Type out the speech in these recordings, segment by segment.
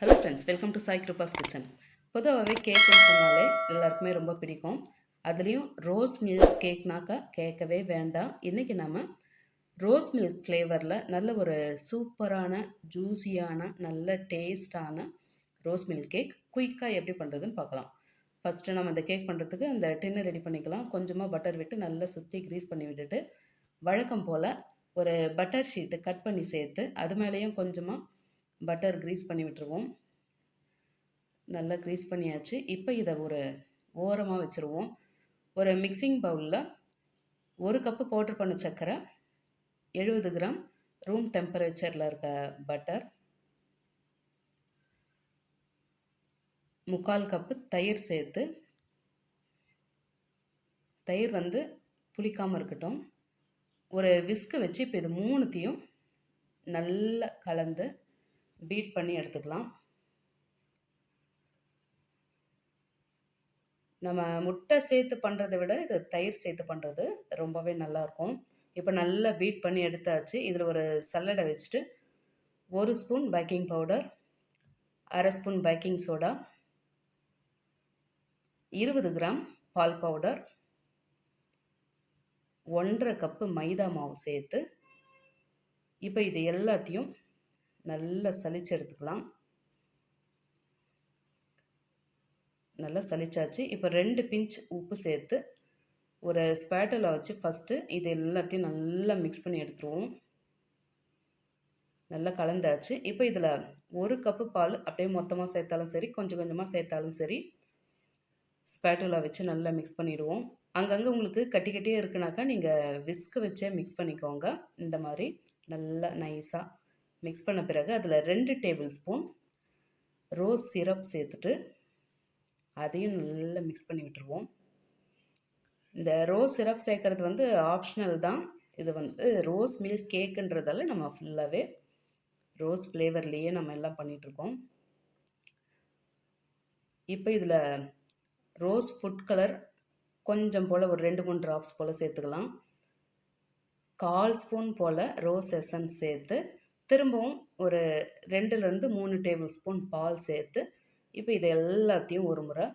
Hello friends welcome to Sai Kripa's kitchen பொதுவாகவே கேக்குன்னு சொன்னாலே எல்லாருக்குமே ரொம்ப பிடிக்கும். அதுலேயும் ரோஸ் மில்க் கேக்னாக்கா கேட்கவே வேண்டாம். இன்றைக்கி நம்ம ரோஸ் மில்க் ஃப்ளேவரில் நல்ல ஒரு சூப்பரான ஜூஸியான நல்ல டேஸ்டான ரோஸ் மில்க் கேக் குயிக்காக எப்படி பண்ணுறதுன்னு பார்க்கலாம். ஃபஸ்ட்டு நம்ம அந்த கேக் பண்ணுறதுக்கு அந்த டின்னை ரெடி பண்ணிக்கலாம். கொஞ்சமாக பட்டர் விட்டு நல்லா சுற்றி க்ரீஸ் பண்ணி விட்டுட்டு வழக்கம் போல் ஒரு பட்டர் ஷீட்டு கட் பண்ணி சேர்த்து அது மேலேயும் கொஞ்சமாக பட்டர் க்ரீஸ் பண்ணி விட்டுருவோம். நல்லா க்ரீஸ் பண்ணியாச்சு. இப்போ இதை ஒரு ஓரமாக வச்சுருவோம். ஒரு மிக்சிங் பவுலில் ஒரு கப்பு பவுட்ரு பண்ண சர்க்கரை எழுபது கிராம் ரூம் டெம்பரேச்சரில் இருக்க பட்டர் முக்கால் கப்பு தயிர் சேர்த்து தயிர் வந்து புளிக்காமல் இருக்கட்டும். ஒரு விஸ்கு வச்சு இப்போ இது மூணுத்தையும் நல்லா கலந்து பீட் பண்ணி எடுத்துக்கலாம். நம்ம முட்டை சேர்த்து பண்ணுறதை விட இது தயிர் சேர்த்து பண்ணுறது ரொம்பவே நல்லாயிருக்கும் இப்போ நல்லா பீட் பண்ணி எடுத்தாச்சு. இதில் ஒரு சல்லடை வச்சுட்டு ஒரு ஸ்பூன் பேக்கிங் பவுடர் அரை ஸ்பூன் பேக்கிங் சோடா இருபது கிராம் பால் பவுடர் ஒன்றரை கப்பு மைதா மாவு சேர்த்து இப்போ இது எல்லாத்தையும் நல்லா சலிச்சு எடுத்துக்கலாம். நல்லா சலிச்சாச்சு இப்போ ரெண்டு பிஞ்ச் உப்பு சேர்த்து ஒரு ஸ்பேட்டலை வச்சு ஃபஸ்ட்டு இது எல்லாத்தையும் நல்லா மிக்ஸ் பண்ணி எடுத்துருவோம். நல்லா கலந்தாச்சு. இப்போ இதில் ஒரு கப்பு பால் அப்படியே மொத்தமாக சேர்த்தாலும் சரி கொஞ்சம் கொஞ்சமாக சேர்த்தாலும் சரி ஸ்பேட்டுலா வச்சு நல்லா மிக்ஸ் பண்ணிடுவோம். அங்கங்கே உங்களுக்கு கட்டி கட்டியே இருக்குனாக்கா நீங்கள் விஸ்க்கு வச்சே மிக்ஸ் பண்ணிக்கோங்க. இந்த மாதிரி நல்லா நைஸாக மிக்ஸ் பண்ண பிறகு அதில் ரெண்டு டேபிள் ஸ்பூன் ரோஸ் சிரப் சேர்த்துட்டு அதையும் நல்லா மிக்ஸ் பண்ணி விட்டுருவோம். இந்த ரோஸ் சிரப் சேர்க்குறது வந்து ஆப்ஷனல் தான். இது வந்து ரோஸ் மில்க் கேக்குன்றதால நம்ம ஃபுல்லாகவே ரோஸ் ஃப்ளேவர்லேயே நம்ம எல்லாம் பண்ணிகிட்ருக்கோம் இப்போ இதில் ரோஸ் ஃபுட் கலர் கொஞ்சம் போல் ஒரு ரெண்டு மூணு ட்ராப்ஸ் போல் சேர்த்துக்கலாம். கால் ஸ்பூன் போல் ரோஸ் எசன்ஸ் சேர்த்து திரும்பவும் ஒரு ரெண்டுலேருந்து மூணு டேபிள் ஸ்பூன் பால் சேர்த்து இப்போ இது எல்லாத்தையும் ஒரு முறை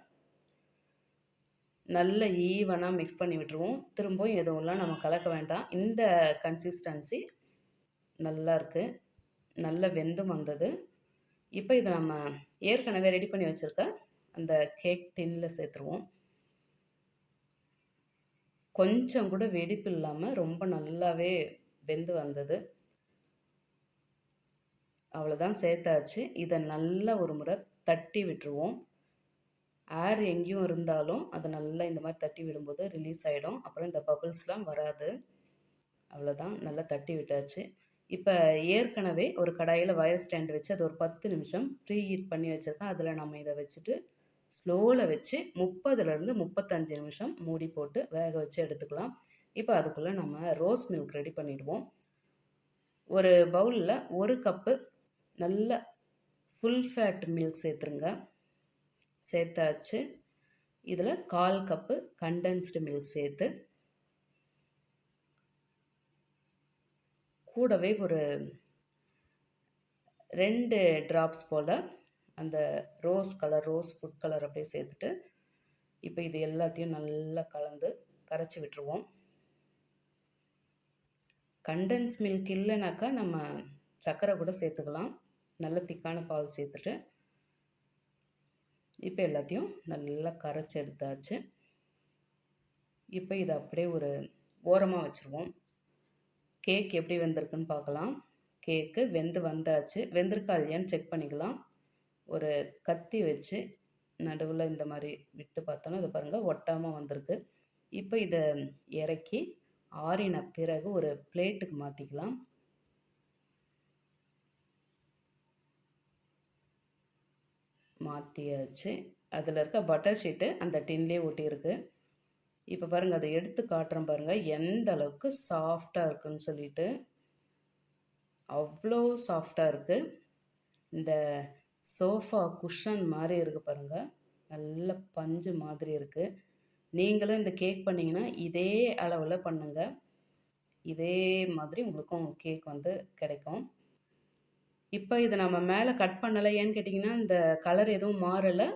நல்ல ஈவனாக மிக்ஸ் பண்ணி விட்டுருவோம். திரும்பவும் எதுவும்லாம் நம்ம கலக்க வேண்டாம். இந்த கன்சிஸ்டன்சி நல்லா இருக்குது நல்ல வெந்தும் வந்தது. இப்போ இதை நம்ம ஏற்கனவே ரெடி பண்ணி வச்சுருக்க அந்த கேக் டின்னில் சேர்த்துருவோம். கொஞ்சம் கூட வெடிப்பு இல்லாமல் ரொம்ப நல்லாவே வெந்து வந்தது. அவ்வளோதான் சேர்த்தாச்சு. இதை நல்லா ஒரு முறை தட்டி விட்டுருவோம். ஏர் எங்கேயும் இருந்தாலும் அதை நல்லா இந்த மாதிரி தட்டி விடும்போது ரிலீஸ் ஆகிடும் அப்புறம் இந்த பபிள்ஸ்லாம் வராது. அவ்வளோதான் நல்லா தட்டி விட்டாச்சு. இப்போ ஏற்கனவே ஒரு கடாயில் வயர் ஸ்டாண்ட் வச்சு அது ஒரு பத்து நிமிஷம் ப்ரீ ஹீட் பண்ணி வச்சுருக்கேன். அதில் நம்ம இதை வச்சுட்டு ஸ்லோவில் வச்சு முப்பதுலேருந்து முப்பத்தஞ்சு நிமிஷம் மூடி போட்டு வேக வச்சு எடுத்துக்கலாம். இப்போ அதுக்குள்ளே நம்ம ரோஸ் மில்க் ரெடி பண்ணிவிடுவோம் ஒரு பவுலில் ஒரு கப்பு நல்ல ஃபுல் ஃபேட் மில்க் சேர்த்துருங்க. சேர்த்தாச்சு. இதில் கால் கப்பு கண்டென்ஸ்டு மில்க் சேர்த்து கூடவே ஒரு ரெண்டு ட்ராப்ஸ் போல் அந்த rose colour rose food colour அப்படியே சேர்த்துட்டு இப்போ இது எல்லாத்தையும் நல்லா கலந்து கரைச்சி விட்டுருவோம். கண்டென்ஸ் மில்க் இல்லைனாக்கா நம்ம சர்க்கரை கூட சேர்த்துக்கலாம். நல்ல திக்கான பால் சேர்த்துட்டு இப்போ எல்லாத்தையும் நல்லா கரைச்சி எடுத்தாச்சு. இப்போ இதை அப்படியே ஒரு ஓரமாக வச்சுருவோம். கேக் எப்படி வெந்திருக்குன்னு பார்க்கலாம். கேக்கு வெந்து வந்தாச்சு. வெந்திருக்கா இல்லையான்னு செக் பண்ணிக்கலாம். ஒரு கத்தி வச்சு நடுவில் இந்த மாதிரி விட்டு பார்த்தோன்னா இது பாருங்கள் ஒட்டாமல் வந்திருக்கு. இப்போ இதை இறக்கி ஆறின பிறகு ஒரு பிளேட்டுக்கு மாற்றிக்கலாம் மாற்றியாச்சு அதில் இருக்க பட்டர் ஷீட்டு அந்த டின்லேயே ஒட்டியிருக்கு. இப்போ பாருங்கள் அதை எடுத்து காட்டுறேன் பாருங்கள் எந்த அளவுக்கு சாஃப்டாக இருக்குன்னு சொல்லிட்டு. அவ்வளோ சாஃப்டாக இருக்குது இந்த சோஃபா குஷன் மாதிரி இருக்குது பாருங்கள் நல்ல பஞ்சு மாதிரி இருக்குது நீங்களும் இந்த கேக் பண்ணிங்கன்னா இதே அளவில் பண்ணுங்கள் இதே மாதிரி உங்களுக்கும் கேக் வந்து கிடைக்கும். இப்போ இதை நம்ம மேலே கட் பண்ணலை ஏன்னு கேட்டிங்கன்னா இந்த கலர் எதுவும் மாறலை.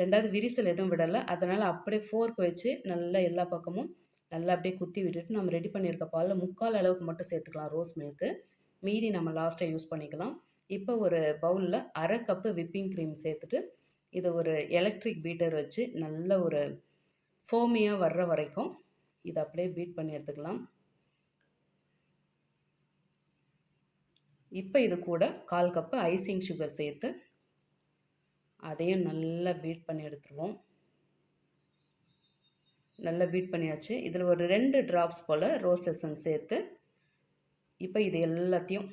ரெண்டாவது விரிசல் எதுவும் விடலை. அதனால் அப்படியே ஃபோர்க் வச்சு நல்லா எல்லா பக்கமும் நல்லா அப்படியே குத்தி விட்டுட்டு நம்ம ரெடி பண்ணியிருக்க பாலில் முக்கால் அளவுக்கு மட்டும் சேர்த்துக்கலாம் ரோஸ் மில்க்கு மீதி நம்ம லாஸ்ட்டாக யூஸ் பண்ணிக்கலாம். இப்போ ஒரு பவுலில் அரை கப்பு விப்பிங் க்ரீம் சேர்த்துட்டு இதை ஒரு எலக்ட்ரிக் பீட்டர் வச்சு நல்ல ஒரு ஃபோமியாக வர்ற வரைக்கும் இதை அப்படியே பீட் பண்ணி எடுத்துக்கலாம். இப்போ இது கூட கால் கப்பு ஐசிங் சுகர் சேர்த்து அதையும் நல்லா பீட் பண்ணி எடுத்துருவோம். நல்லா பீட் பண்ணியாச்சு. இதில் ஒரு ரெண்டு ட்ராப்ஸ் போல் ரோஸ் எசன் சேர்த்து இப்போ இது எல்லாத்தையும்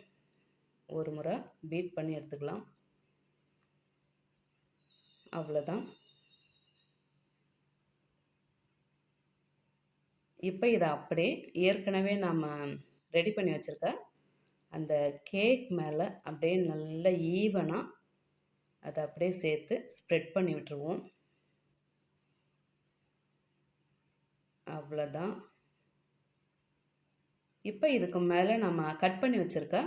ஒரு முறை பீட் பண்ணி எடுத்துக்கலாம். அவ்வளோதான் இப்போ இதை அப்படியே ஏற்கனவே நாம் ரெடி பண்ணி வச்சுருக்க அந்த கேக் மேலே அப்படியே நல்ல ஈவனாக அதை அப்படியே சேர்த்து ஸ்ப்ரெட் பண்ணி விட்டுருவோம். அவ்வளோதான் இப்போ இதுக்கு மேலே நம்ம கட் பண்ணி வச்சுருக்க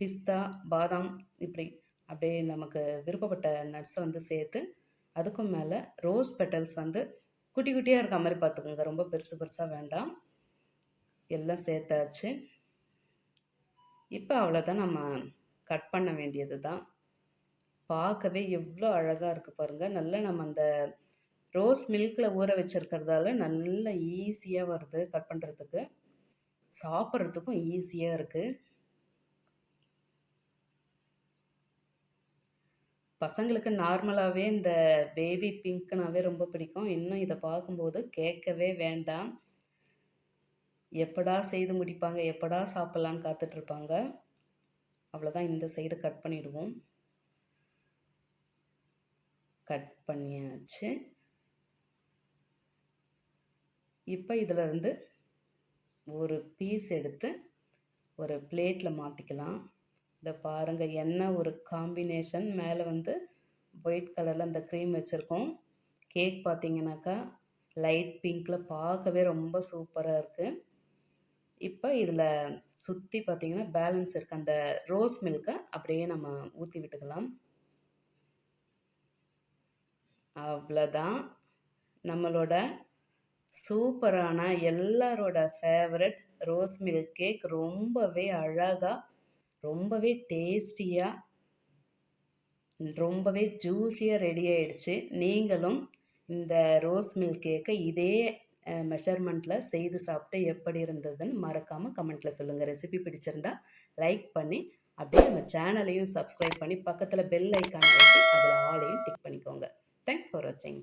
பிஸ்தா பாதாம் இப்படி அப்படியே நமக்கு விருப்பப்பட்ட நட்ஸை வந்து சேர்த்து அதுக்கும் மேலே ரோஸ் பெட்டல்ஸ் வந்து குட்டி குட்டியாக இருக்க மாதிரி பார்த்துக்கோங்க. ரொம்ப பெருசு பெருசாக வேண்டாம். எல்லாம் சேர்த்தாச்சு. இப்போ அவ்வளோதான் நம்ம கட் பண்ண வேண்டியது தான். பார்க்கவே எவ்வளோ அழகாக இருக்குது பாருங்கள் நல்லா நம்ம அந்த ரோஸ் மில்கில் ஊற வச்சுருக்கிறதால நல்ல ஈஸியாக வருது கட் பண்ணுறதுக்கு சாப்பிட்றதுக்கும் ஈஸியாக இருக்குது பசங்களுக்கு நார்மலாகவே இந்த பேபி பிங்க்னாவே ரொம்ப பிடிக்கும். இன்னும் இதை பார்க்கும்போது கேட்கவே வேண்டாம். எப்படா செய்து முடிப்பாங்க எப்படா சாப்பிட்லான்னு காத்துட்ருப்பாங்க. அவ்வளோதான் இந்த சைடு கட் பண்ணிவிடுவோம் கட் பண்ணியாச்சு. இப்போ இதிலருந்து ஒரு பீஸ் எடுத்து ஒரு பிளேட்டில் மாற்றிக்கலாம் இதை பாருங்கள் என்ன ஒரு காம்பினேஷன் மேலே வந்து ஒயிட் கலரில் அந்த க்ரீம் வச்சுருக்கோம். கேக் பார்த்தீங்கன்னாக்கா லைட் பிங்க்கில் பார்க்கவே ரொம்ப சூப்பராக இருக்குது இப்போ இதில் சுற்றி பார்த்திங்கன்னா பேலன்ஸ் இருக்க. அந்த ரோஸ் மில்கை அப்படியே நம்ம ஊற்றி விட்டுக்கலாம். அவ்வளோதான் நம்மளோட சூப்பரான எல்லாரோட ஃபேவரட் ரோஸ் மில்க் கேக் ரொம்பவே அழகாக ரொம்பவே டேஸ்டியாக ரொம்பவே ஜூஸியாக ரெடி ஆயிடுச்சு. நீங்களும் இந்த ரோஸ் மில்க் கேக்கை இதே மெஷர்மெண்ட்டில் செய்து சாப்பிட்டு எப்படி இருந்ததுன்னு மறக்காமல் கமெண்ட்டில் சொல்லுங்கள் ரெசிபி பிடிச்சிருந்தா லைக் பண்ணி அப்படியே நம்ம சேனலையும் சப்ஸ்கிரைப் பண்ணி பக்கத்தில் பெல் ஐக்கான் வச்சு அதில் ஆளையும் டிக் பண்ணிக்கோங்க. தேங்க்ஸ் ஃபார் வாட்சிங்